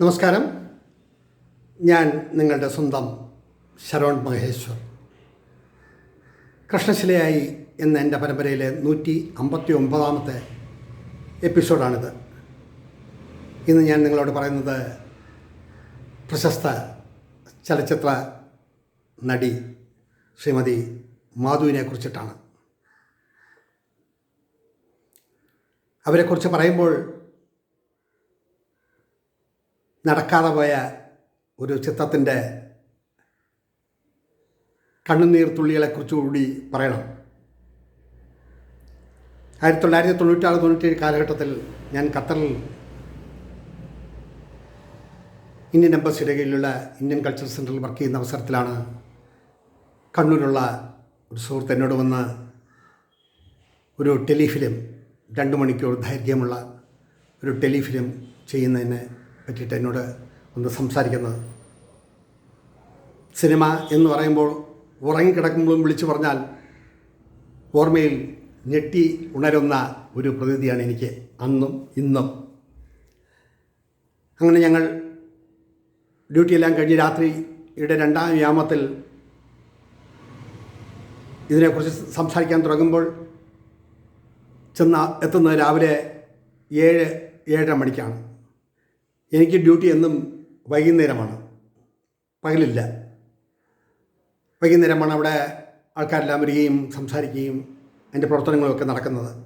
നമസ്കാരം. ഞാൻ നിങ്ങളുടെ സ്വന്തം ശരവൺ മഹേശ്വർ. കൃഷ്ണശിലയായി എന്ന എന്റെ പരമ്പരയിലെ നൂറ്റി അമ്പത്തി ഒമ്പതാമത്തെ എപ്പിസോഡാണിത്. ഇന്ന് ഞാൻ നിങ്ങളോട് പറയുന്നത് പ്രശസ്ത ചലച്ചിത്ര നടി ശ്രീമതി മാധുവിനെ കുറിച്ചിട്ടാണ്. അവരെക്കുറിച്ച് പറയുമ്പോൾ നടക്കാതെ പോയ ഒരു ചിത്രത്തിന്റെ കണ്ണുനീർ കൂടി പറയണം. ആയിരത്തി തൊള്ളായിരത്തി തൊണ്ണൂറ്റാറ് തൊണ്ണൂറ്റേഴ് കാലഘട്ടത്തിൽ ഞാൻ ഖത്തറിൽ ഇന്ത്യൻ എംബസിയുടെ കീഴിലുള്ള ഇന്ത്യൻ കൾച്ചർ സെന്ററിൽ വർക്ക് ചെയ്യുന്ന അവസരത്തിലാണ് കണ്ണൂരുള്ള ഒരു സുഹൃത്ത് എന്നോട് വന്ന് ഒരു ടെലിഫിലിം രണ്ട് മണിക്കൂർ ദൈർഘ്യമുള്ള ഒരു ടെലിഫിലിം ചെയ്യുന്നതിനെ പറ്റിയിട്ട് എന്നോട് ഒന്ന് സംസാരിക്കുന്നത്. സിനിമ എന്ന് പറയുമ്പോൾ ഉറങ്ങിക്കിടക്കുമ്പോഴും വിളിച്ചു പറഞ്ഞാൽ ഓർമ്മയിൽ ഞെട്ടി ഉണരുന്ന ഒരു പ്രതിനിധിയാണ് എനിക്ക് അന്നും ഇന്നും. അങ്ങനെ ഞങ്ങൾ ഡ്യൂട്ടിയെല്ലാം കഴിഞ്ഞ് രാത്രിയുടെ രണ്ടാം വ്യാമത്തിൽ ഇതിനെക്കുറിച്ച് സംസാരിക്കാൻ തുടങ്ങുമ്പോൾ ചെന്ന എത്തുന്നത് രാവിലെ ഏഴ് ഏഴര മണിക്കാണ്. എനിക്ക് ഡ്യൂട്ടി എന്നും വൈകുന്നേരമാണ്. പകലില്ല. വൈകുന്നേരമാണ് അവിടെ ആൾക്കാരെല്ലാം വരികയും സംസാരിക്കുകയും അതിന്റെ പ്രവർത്തനങ്ങളൊക്കെ നടക്കുന്നത്.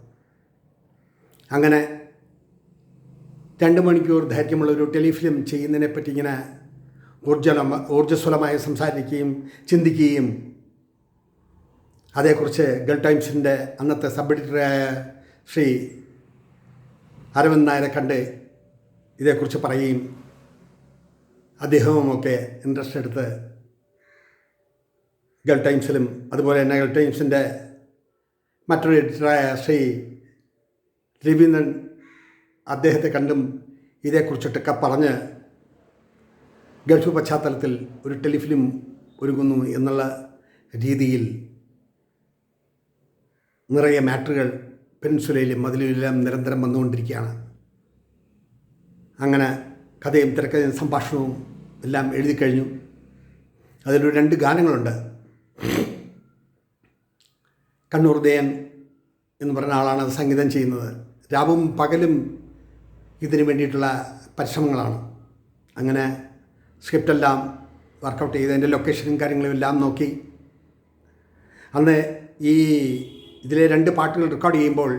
അങ്ങനെ രണ്ട് മണിക്കൂർ ദൈർഘ്യമുള്ള ഒരു ടെലിഫിലിം ചെയ്യുന്നതിനെ പറ്റി ഇങ്ങനെ ഊർജലമ ഊർജസ്വലമായി സംസാരിക്കുകയും ചിന്തിക്കുകയും അതേക്കുറിച്ച് ഗൾ ടൈംസിന്റെ അന്നത്തെ സബ് എഡിറ്ററായ ശ്രീ അരവിന്ദ് നായരെ കണ്ട് ഇതേക്കുറിച്ച് പറയുകയും അദ്ദേഹവുമൊക്കെ ഇൻട്രസ്റ്റ് എടുത്ത് ഗൾ ടൈംസിലും അതുപോലെ തന്നെ ഗൾ ടൈംസിന്റെ മറ്റൊരു എഡിറ്ററായ ശ്രീ രവീന്ദ്രൻ അദ്ദേഹത്തെ കണ്ടും ഇതേക്കുറിച്ചിട്ടൊക്കെ പറഞ്ഞ് ഗൾഫ് പശ്ചാത്തലത്തിൽ ഒരു ടെലിഫിലിം ഒരുങ്ങുന്നു എന്നുള്ള രീതിയിൽ നിറയെ മാറ്ററുകൾ പെൻസുലയിലും മതിലെല്ലാം നിരന്തരം വന്നുകൊണ്ടിരിക്കുകയാണ്. അങ്ങനെ കഥയും തിരക്കഥയും സംഭാഷണവും എല്ലാം എഴുതി കഴിഞ്ഞു. അതിലൊരു രണ്ട് ഗാനങ്ങളുണ്ട്. കണ്ണൂർ ദയൻ എന്ന് പറഞ്ഞ ആളാണ് സംഗീതം ചെയ്യുന്നത്. രാവും പകലും ഇതിന് വേണ്ടിയിട്ടുള്ള പരിശ്രമങ്ങളാണ്. അങ്ങനെ സ്ക്രിപ്റ്റെല്ലാം വർക്കൗട്ട് ചെയ്ത് അതിന്റെ ലൊക്കേഷനും കാര്യങ്ങളും എല്ലാം നോക്കി. അന്ന് ഈ ഇതിലെ രണ്ട് പാട്ടുകൾ റെക്കോർഡ് ചെയ്യുമ്പോൾ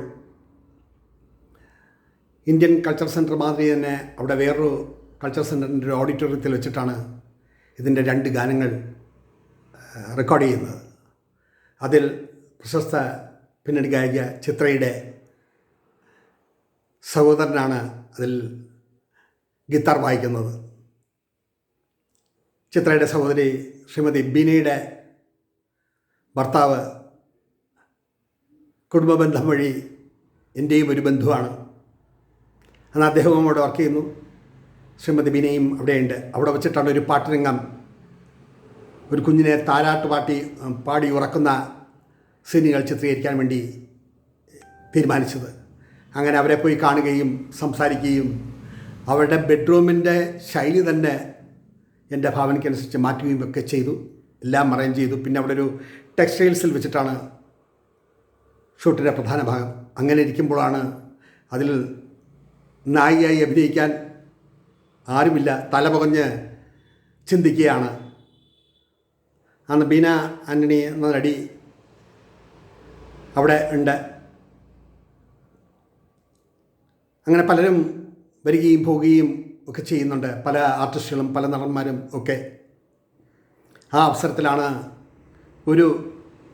ഇന്ത്യൻ കൾച്ചർ സെന്റർ മാതിരി തന്നെ അവിടെ വേറൊരു കൾച്ചർ സെന്ററിന്റെ ഒരു ഓഡിറ്റോറിയത്തിൽ വെച്ചിട്ടാണ് ഇതിന്റെ രണ്ട് ഗാനങ്ങൾ റെക്കോർഡ് ചെയ്യുന്നത്. അതിൽ പ്രശസ്ത പിന്നണി ഗായിക ചിത്രയുടെ സഹോദരനാണ് അതിൽ ഗിത്താർ വായിക്കുന്നത്. ചിത്രയുടെ സഹോദരി ശ്രീമതി ബിനിയുടെ ഭർത്താവ് കുടുംബബന്ധം വഴി എന്റെയും ഒരു ബന്ധുവാണ്. അന്ന് അദ്ദേഹവും അവിടെ വർക്ക് ചെയ്യുന്നു. ശ്രീമതി ബിനയും അവിടെയുണ്ട്. അവിടെ വെച്ചിട്ടാണ് ഒരു പാട്ടുരംഗം. ഒരു കുഞ്ഞിനെ താരാട്ട് പാട്ടി പാടി ഉറക്കുന്ന സീനുകൾ ചിത്രീകരിക്കാൻ വേണ്ടി തീരുമാനിച്ചത്. അങ്ങനെ അവരെ പോയി കാണുകയും സംസാരിക്കുകയും അവരുടെ ബെഡ്റൂമിന്റെ ശൈലി തന്നെ എന്റെ ഭാവനയ്ക്കനുസരിച്ച് മാറ്റുകയും ഒക്കെ ചെയ്തു. എല്ലാം അറേഞ്ച് ചെയ്തു. പിന്നെ അവിടെ ഒരു ടെക്സ്റ്റൈൽസിൽ വെച്ചിട്ടാണ് ഷൂട്ടിന്റെ പ്രധാന ഭാഗം. അങ്ങനെ ഇരിക്കുമ്പോഴാണ് അതിൽ നായികയായി അഭിനയിക്കാൻ ആരുമില്ല. തലപകഞ്ഞ് ചിന്തിക്കുകയാണ്. അന്ന് ബീന ആന്റണി എന്ന നടി അവിടെ ഉണ്ട്. അങ്ങനെ പലരും വരികയും പോവുകയും ഒക്കെ ചെയ്യുന്നുണ്ട്. പല ആർട്ടിസ്റ്റുകളും പല നടന്മാരും ഒക്കെ. ആ അവസരത്തിലാണ് ഒരു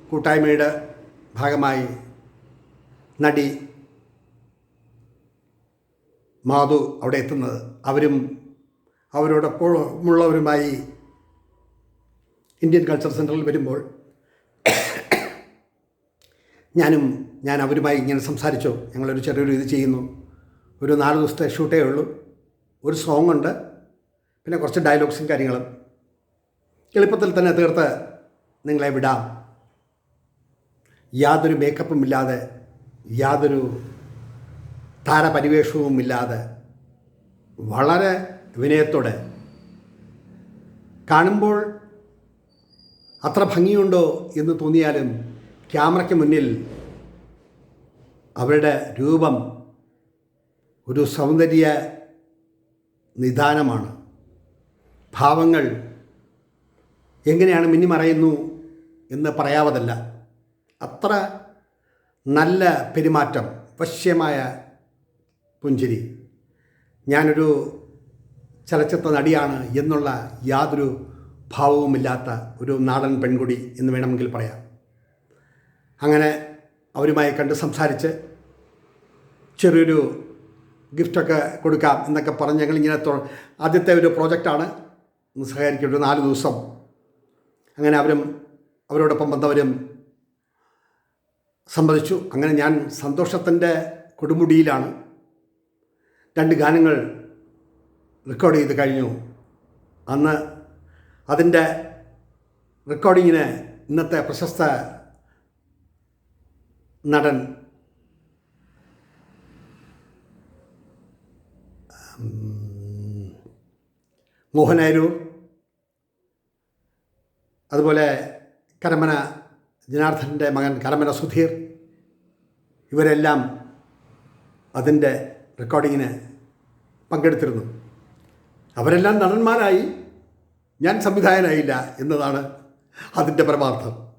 കൂട്ടായ്മയുടെ ഭാഗമായി നടി മാധു അവിടെ എത്തുന്നത്. അവരും അവരോടൊപ്പമുള്ളവരുമായി ഇന്ത്യൻ കൾച്ചർ സെന്ററിൽ വരുമ്പോൾ ഞാനും ഞാൻ അവരുമായി ഇങ്ങനെ സംസാരിച്ചു. ഞങ്ങളൊരു ചെറിയൊരു ഇത് ചെയ്യുന്നു. ഒരു നാല് ദിവസത്തെ ഷൂട്ടേ ഉള്ളൂ. ഒരു സോങ് ഉണ്ട് പിന്നെ കുറച്ച് ഡയലോഗ്സും കാര്യങ്ങളും. എളുപ്പത്തിൽ തന്നെ തീർത്ത് നിങ്ങളെ വിടാം. യാതൊരു മേക്കപ്പും ഇല്ലാതെ യാതൊരു താരപരിവേഷവും പരിവേഷവുമില്ലാതെ വളരെ വിനയത്തോടെ കാണുമ്പോൾ അത്ര ഭംഗിയുണ്ടോ എന്ന് തോന്നിയാലും ക്യാമറയ്ക്ക് മുന്നിൽ അവരുടെ രൂപം ഒരു സൗന്ദര്യ നിദാനമാണ്. ഭാവങ്ങൾ എങ്ങനെയാണ് മിന്നി മറയുന്നു എന്ന് പറയാവതല്ല. അത്ര നല്ല പെരുമാറ്റം വശ്യമായ പുഞ്ചിരി. ഞാനൊരു ചലച്ചിത്ര നടിയാണ് എന്നുള്ള യാതൊരു ഭാവവുമില്ലാത്ത ഒരു നാടൻ പെൺകുടി എന്ന് വേണമെങ്കിൽ പറയാം. അങ്ങനെ അവരുമായി കണ്ട് സംസാരിച്ച് ചെറിയൊരു ഗിഫ്റ്റൊക്കെ കൊടുക്കാം എന്നൊക്കെ പറഞ്ഞ് ഞങ്ങളിങ്ങനെ ആദ്യത്തെ ഒരു പ്രോജക്റ്റാണ്. ഒന്ന് സഹകരിക്കും ഒരു നാല് ദിവസം. അങ്ങനെ അവരും അവരോടൊപ്പം വന്നവരും സമ്മതിച്ചു. അങ്ങനെ ഞാൻ സന്തോഷത്തിന്റെ കൊടുമുടിയിലാണ്. രണ്ട് ഗാനങ്ങൾ റെക്കോർഡ് ചെയ്ത് കഴിഞ്ഞു. അന്ന് അതിന്റെ റെക്കോർഡിങ്ങിന് ഇന്നത്തെ പ്രശസ്ത നടൻ മോഹനാരൂർ അതുപോലെ കരമന ജനാർദ്ദന്റെ മകൻ കരമന സുധീർ ഇവരെല്ലാം അതിന്റെ റെക്കോർഡിങ്ങിന് പങ്കെടുത്തിരുന്നു. അവരെല്ലാം നടന്മാരായി. ഞാൻ സംവിധായകനായില്ല എന്നതാണ് അതിന്റെ പരമാർത്ഥം.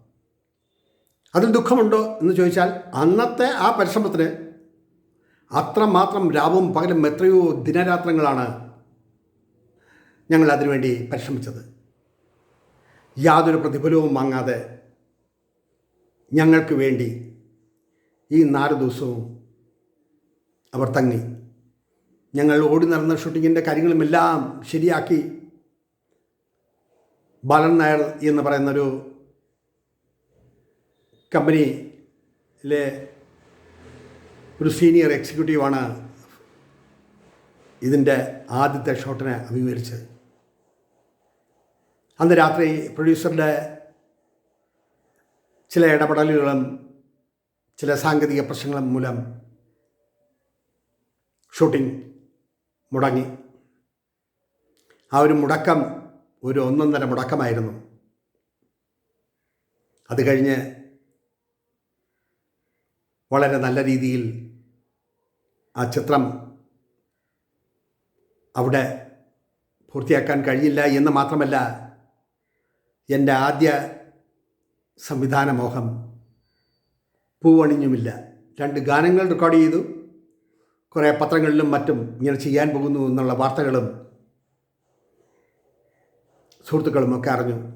അതിൽ ദുഃഖമുണ്ടോ എന്ന് ചോദിച്ചാൽ അന്നത്തെ ആ പരിശ്രമത്തിന് അത്രമാത്രം രാവും പകലും എത്രയോ ദിനരാത്രങ്ങളാണ് ഞങ്ങൾ അതിനുവേണ്ടി പരിശ്രമിച്ചത്. യാതൊരു പ്രതിഫലവും വാങ്ങാതെ ഞങ്ങൾക്ക് വേണ്ടി ഈ നാല് ദിവസവും അവർ തങ്ങി. ഞങ്ങൾ ഓടി നടന്ന ഷൂട്ടിങ്ങിന്റെ കാര്യങ്ങളുമെല്ലാം ശരിയാക്കി. ബാലൻ നായർ എന്ന് പറയുന്നൊരു കമ്പനിയിലെ ഒരു സീനിയർ എക്സിക്യൂട്ടീവാണ് ഇതിന്റെ ആദ്യത്തെ ഷോട്ടിനെ അഭിമുഖീകരിച്ചത്. അന്ന് രാത്രി പ്രൊഡ്യൂസറുടെ ചില ഇടപെടലുകളും ചില സാങ്കേതിക പ്രശ്നങ്ങളും മൂലം ഷൂട്ടിംഗ് മുടങ്ങി. ആ ഒരു മുടക്കം ഒരു ഒന്നൊന്നര മുടക്കമായിരുന്നു. അത് കഴിഞ്ഞ് വളരെ നല്ല രീതിയിൽ ആ ചിത്രം അവിടെ പൂർത്തിയാക്കാൻ കഴിയില്ല എന്ന് മാത്രമല്ല എന്റെ ആദ്യ സംവിധാന മോഹം പൂവണിഞ്ഞുമില്ല. രണ്ട് ഗാനങ്ങൾ റെക്കോർഡ് ചെയ്തു. കുറേ പത്രങ്ങളിലും മറ്റും ഇങ്ങനെ ചെയ്യാൻ പോകുന്നു എന്നുള്ള വാർത്തകളും സുഹൃത്തുക്കളും ഒക്കെ അറിഞ്ഞു.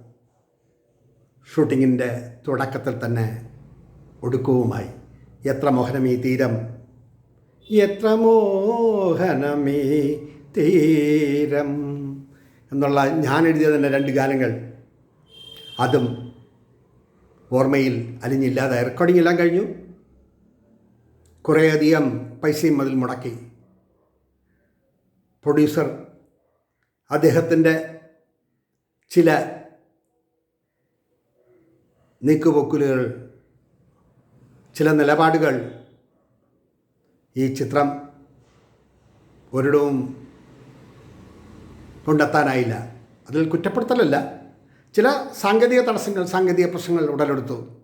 ഷൂട്ടിങ്ങിന്റെ തുടക്കത്തിൽ തന്നെ ഒടുക്കവുമായി. എത്ര മോഹനമീ തീരം? എത്ര മോഹനമീ തീരം? എന്നുള്ള ഞാൻ എഴുതിയ തന്നെ രണ്ട് ഗാനങ്ങൾ. അതും ഓർമ്മയിൽ അലിഞ്ഞില്ലാതെ റെക്കോർഡിംഗ് എല്ലാം കഴിഞ്ഞു. കുറേയധികം പൈസയും അതിൽ മുടക്കി. പ്രൊഡ്യൂസർ അദ്ദേഹത്തിന്റെ ചില നീക്കുപൊക്കുലുകൾ ചില നിലപാടുകൾ ഈ ചിത്രം ഒരിടവും കൊണ്ടെത്താനായില്ല. അതിൽ കുറ്റപ്പെടുത്തലല്ല. ചില സാങ്കേതിക തടസ്സങ്ങൾ സാങ്കേതിക പ്രശ്നങ്ങൾ ഉടലെടുത്തു.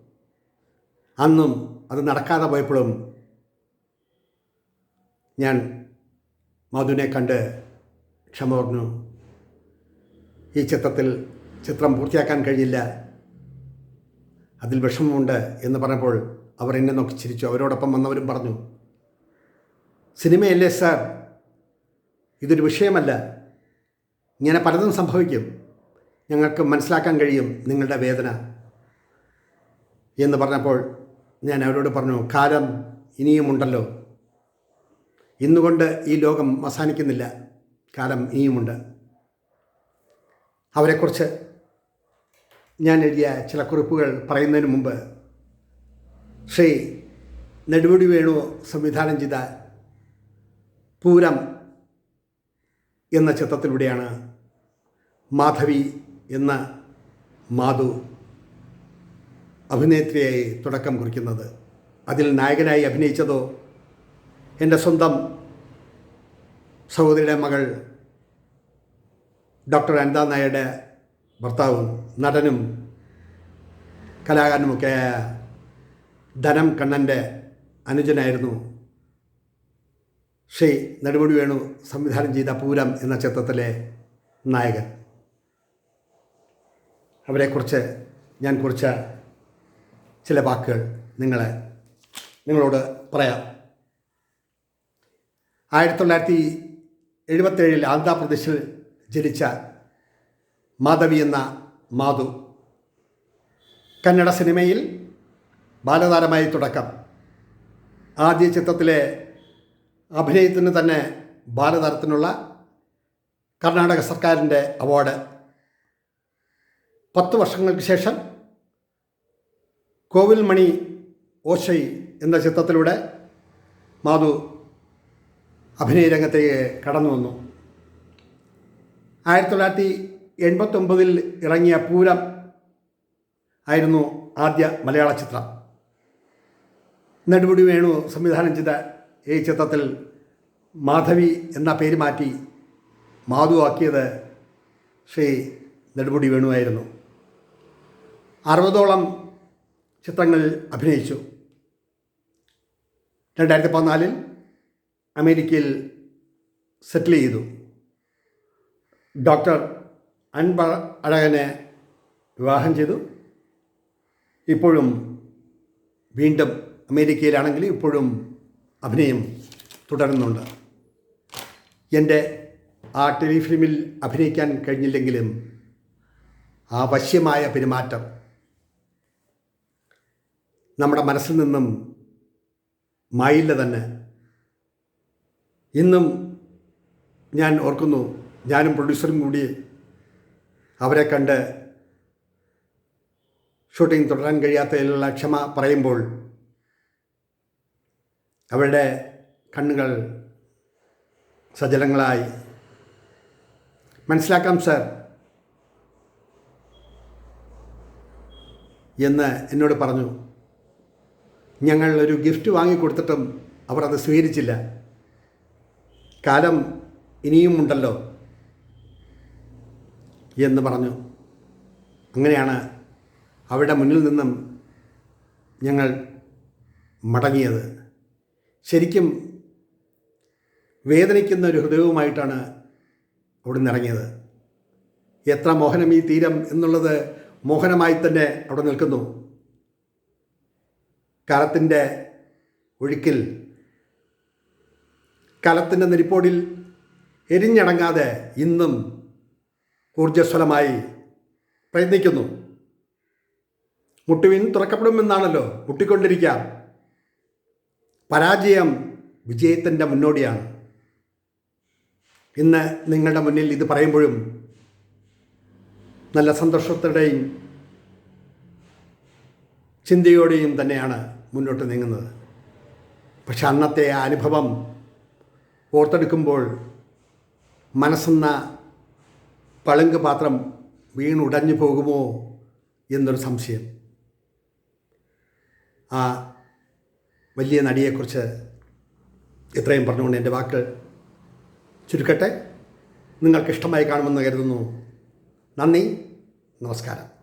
അന്നും അത് നടക്കാതെ പോയപ്പോഴും ഞാൻ മധുവിനെ കണ്ട് ക്ഷമ പറഞ്ഞു. ഈ ചിത്രത്തിൽ ചിത്രം പൂർത്തിയാക്കാൻ കഴിഞ്ഞില്ല അതിൽ വിഷമമുണ്ട് എന്ന് പറഞ്ഞപ്പോൾ അവർ എന്നെ നോക്കി ചിരിച്ചു. അവരോടൊപ്പം വന്നവരും പറഞ്ഞു സിനിമയല്ലേ സാർ? ഇതൊരു വിഷയമല്ല. ഇങ്ങനെ പലതും സംഭവിക്കും. ഞങ്ങൾക്ക് മനസ്സിലാക്കാൻ കഴിയും നിങ്ങളുടെ വേദന. എന്ന് പറഞ്ഞപ്പോൾ ഞാൻ അവരോട് പറഞ്ഞു കാലം ഇനിയുമുണ്ടല്ലോ. ഇന്നുകൊണ്ട് ഈ ലോകം അവസാനിക്കുന്നില്ല. കാലം ഇനിയുമുണ്ട്. അവരെക്കുറിച്ച് ഞാൻ എഴുതിയ ചില കുറിപ്പുകൾ പറയുന്നതിന് മുമ്പ് ശ്രീ നെടുമുടി വേണു സംവിധാനം ചെയ്ത പൂരം എന്ന ചിത്രത്തിലൂടെയാണ് മാധവി എന്ന മാധു അഭിനേത്രിയായി തുടക്കം കുറിക്കുന്നത്. അതിൽ നായകനായി അഭിനയിച്ചതോ എന്റെ സ്വന്തം സഹോദരിയുടെ മകൾ ഡോക്ടർ അനിതാ നായരുടെ ഭർത്താവും നടനും കലാകാരനുമൊക്കെ ധനം കണ്ണന്റെ അനുജനായിരുന്നു. ശ്രീ നെടുമുടി വേണു സംവിധാനം ചെയ്ത പൂരം എന്ന ചിത്രത്തിലെ നായകൻ. അവരെക്കുറിച്ച് ഞാൻ കുറിച്ച ചില വാക്കുകൾ നിങ്ങളെ നിങ്ങളോട് പറയാം. ആയിരത്തി തൊള്ളായിരത്തി എഴുപത്തേഴിൽ ആന്ധ്രാപ്രദേശിൽ ജനിച്ച മാധവി എന്ന മാധു. കന്നഡ സിനിമയിൽ ബാലതാരമായി തുടക്കം. ആദ്യ ചിത്രത്തിലെ അഭിനയത്തിന് തന്നെ ബാലതാരത്തിനുള്ള കർണാടക സർക്കാരിന്റെ അവാർഡ്. പത്ത് വർഷങ്ങൾക്ക് ശേഷം കോവിൽമണി ഓശൈ എന്ന ചിത്രത്തിലൂടെ മാധു അഭിനയ രംഗത്തേക്ക് കടന്നു വന്നു. ആയിരത്തി തൊള്ളായിരത്തി എൺപത്തൊമ്പതിൽ ഇറങ്ങിയ പൂരം ആയിരുന്നു ആദ്യ മലയാള ചിത്രം. നെടുമുടി വേണു സംവിധാനം ചെയ്ത ഈ ചിത്രത്തിൽ മാധവി എന്ന പേര് മാറ്റി മാധു ആക്കിയത് ശ്രീ നെടുമുടി വേണുവായിരുന്നു അറുപതോളം ചിത്രങ്ങളിൽ അഭിനയിച്ചു. രണ്ടായിരത്തി പതിനാലിൽ അമേരിക്കയിൽ സെറ്റിൽ ചെയ്തു. ഡോക്ടർ അൻപ അഴകനെ വിവാഹം ചെയ്തു. ഇപ്പോഴും വീണ്ടും അമേരിക്കയിലാണെങ്കിൽ ഇപ്പോഴും അഭിനയം തുടരുന്നുണ്ട്. എന്റെ ആ ടെലിഫിലിമിൽ അഭിനയിക്കാൻ കഴിഞ്ഞില്ലെങ്കിലും ആ വശ്യമായ പെരുമാറ്റം നമ്മുടെ മനസ്സിൽ നിന്നും മായില്ല തന്നെ. ഇന്നും ഞാൻ ഓർക്കുന്നു ഞാനും പ്രൊഡ്യൂസറും കൂടി അവരെ കണ്ട് ഷൂട്ടിംഗ് തുടരാൻ കഴിയാത്തതിലുള്ള ക്ഷമ പറയുമ്പോൾ അവരുടെ കണ്ണുകൾ സജലങ്ങളായി. മനസ്സിലാക്കാം സർ എന്ന് എന്നോട് പറഞ്ഞു. ഞങ്ങൾ ഒരു ഗിഫ്റ്റ് വാങ്ങിക്കൊടുത്തിട്ടും അവർ അത് സ്വീകരിച്ചില്ല. കാലം ഇനിയും ഉണ്ടല്ലോ എന്ന് പറഞ്ഞു. അങ്ങനെയാണ് അവിടെ മുന്നിൽ നിന്നും ഞങ്ങൾ മടങ്ങിയത്. ശരിക്കും വേദനിക്കുന്ന ഒരു ഹൃദയവുമായിട്ടാണ് അവിടുന്ന് ഇറങ്ങിയത്. എത്ര മോഹനം ഈ തീരം എന്നുള്ളത് മോഹനമായി തന്നെ അവിടെ നിൽക്കുന്നു. കാലത്തിന്റെ ഒഴുക്കിൽ കാലത്തിന്റെ നെരിപ്പോടിൽ എരിഞ്ഞടങ്ങാതെ ഇന്നും ഊർജസ്വലമായി പ്രയത്നിക്കുന്നു. മുട്ടുവിൻ തുറക്കപ്പെടുമെന്നാണല്ലോ മുട്ടിക്കൊണ്ടിരിക്കാം. പരാജയം വിജയത്തിന്റെ മുന്നോടിയാണ്. ഇന്ന് നിങ്ങളുടെ മുന്നിൽ ഇത് പറയുമ്പോഴും നല്ല സന്തോഷത്തോടെയും ചിന്തയോടെയും തന്നെയാണ് മുന്നോട്ട് നീങ്ങുന്നത്. പക്ഷെ അന്നത്തെ ആ അനുഭവം ഓർത്തെടുക്കുമ്പോൾ മനസ്സെന്ന പളുങ്ക് പാത്രം വീണുടഞ്ഞു പോകുമോ എന്നൊരു സംശയം. ആ വലിയ നടിയെക്കുറിച്ച് ഇത്രയും പറഞ്ഞുകൊണ്ട് എന്റെ വാക്കുകൾ ചുരുക്കട്ടെ. നിങ്ങൾക്കിഷ്ടമായി കാണുമെന്ന് കരുതുന്നു. നന്ദി. നമസ്കാരം.